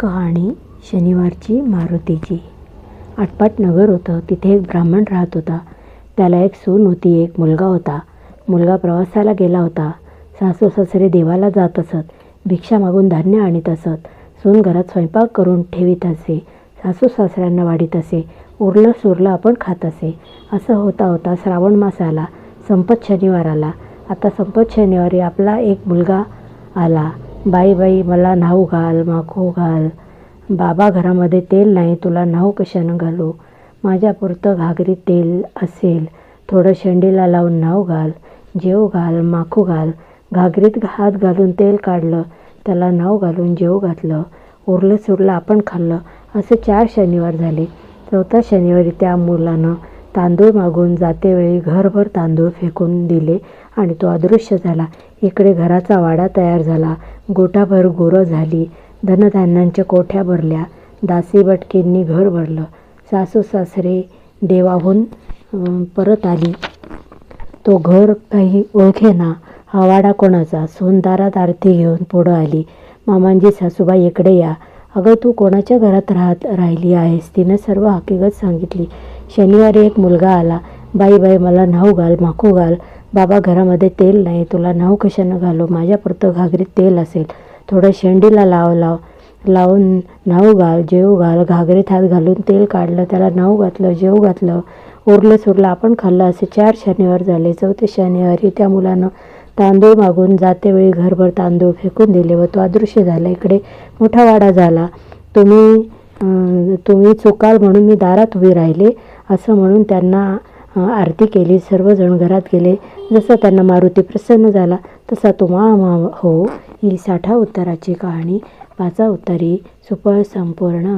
कहाणी शनिवारची मारुतीची. आटपाट नगर होतं तिथे एक ब्राह्मण राहत होता. त्याला एक सून होती एक मुलगा होता. मुलगा प्रवासाला गेला होता. सासू सासरे देवाला जात असत भिक्षा मागून धान्य आणीत असत. सून घरात स्वयंपाक करून ठेवीत असे. सासू सासऱ्यांना वाढीत असे. उरलं सुरलं आपण खात असे. असं होता होता श्रावण मास आला संपत शनिवार आला. आता संपत शनिवारी आपला एक मुलगा आला. बाई बाई मला न्हाऊ घाल माखू घाल. बाबा घरामध्ये तेल नाही तुला न्हाऊ कशानं घालू? माझ्यापुरतं घागरीत तेल असेल. थोडं शेंडीला लावून न्हाऊ घाल. जेव घाल माखू घाल. घागरीत हात घालून तेल काढलं त्याला नाव घालून जेव घातलं. उरलं सुरलं आपण खाल्लं. असे चार शनिवार झाले. चौथा शनिवारी त्या मुलानं तांदूळ मागून जातेवेळी घरभर तांदूळ फेकून दिले आणि तो अदृश्य झाला. इकडे घराचा वाडा तयार झाला. गोटाभर गोरं झाली. धनधान्यांच्या कोठ्या भरल्या? दासी बटकींनी घर भरलं. सासू सासरे देवाहून परत आली. तो घर काही ओळखेना. हा वाडा कोणाचा? सोनदारात आरती घेऊन पुढं आली. मामांजी सासूबाई इकडे या. अगं तू कोणाच्या घरात राहत राहिली आहेस? तिनं सर्व हकीकत सांगितली. शनिवारी एक मुलगा आला. बाई बाई मला न्हाऊ घाल माखू घाल. बाबा घरामध्ये तेल नाही. तुला न्हाऊ कशानं घालू? माझ्यापुरतं घागरीत तेल असेल. थोडं शेंडीला लाव लाव. लावून न्हाऊ घाल जेव घाल. घागरीत हात घालून तेल काढलं त्याला न्हाऊ घातलं जेव घातलं. उरलं सुरलं. आपण खाल्लं असे चार शनिवार झाले. चौथे शनिवारी त्या मुलानं तांदूळ मागून जातेवेळी घरभर तांदूळ फेकून दिले व तो अदृश्य झाला. इकडे मोठा वाडा झाला. तुम्ही तुम्ही चुकाल म्हणून मी दारात उभी राहिले. असं म्हणून त्यांना आरती केली. सर्वजण घरात गेले. जसं त्यांना मारुती प्रसन्न झाला तसा तुम्हा हो ही साठा उत्तराची कहाणी पाचा उत्तरी सुपळ संपूर्ण